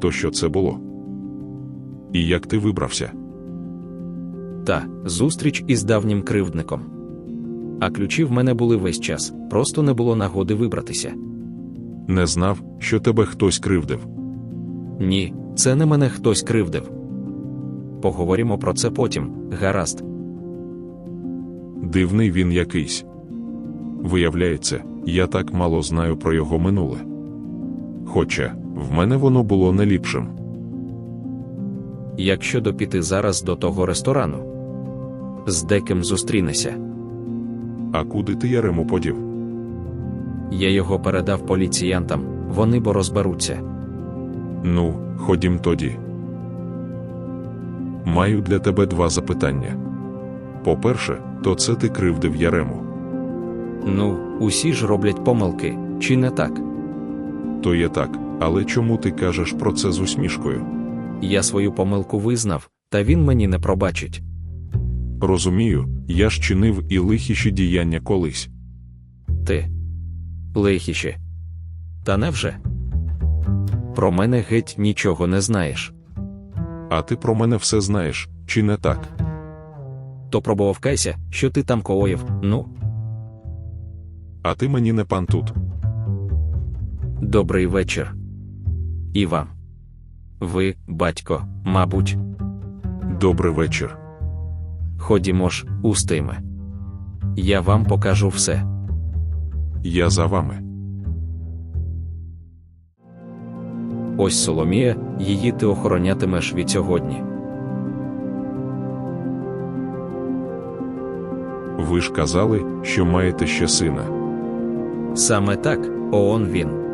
То що це було? І як ти вибрався? Та зустріч із давнім кривдником. А ключі в мене були весь час, просто не було нагоди вибратися. Не знав, що тебе хтось кривдив. Ні, це не мене хтось кривдив. Поговоримо про це потім, гаразд. Дивний він якийсь. Виявляється, я так мало знаю про його минуле. Хоча в мене воно було не ліпшим. Як щодо піти зараз до того ресторану? З деким зустрінешся. А куди ти Ярему подів? Я його передав поліціянтам, вони бо розберуться. Ну, ходім тоді. Маю для тебе два запитання. По-перше, то це ти кривдив Ярему. Ну, усі ж роблять помилки, чи не так? То є так, але чому ти кажеш про це з усмішкою? Я свою помилку визнав, та він мені не пробачить. Розумію, я ж чинив і лихіші діяння колись. Ти. Лихіще. Та невже? Про мене геть нічого не знаєш. А ти про мене все знаєш, чи не так? То пробував кайся, що ти там коїв, ну, А ти мені не пан тут. добрий вечір. І вам. Ви, батько, мабуть, Добрий вечір. ходімо ж, устиме. Я вам покажу все. Я за вами. Ось Соломія, її ти охоронятимеш від сьогодні. Ви ж казали, що маєте ще сина. Саме так, оон він.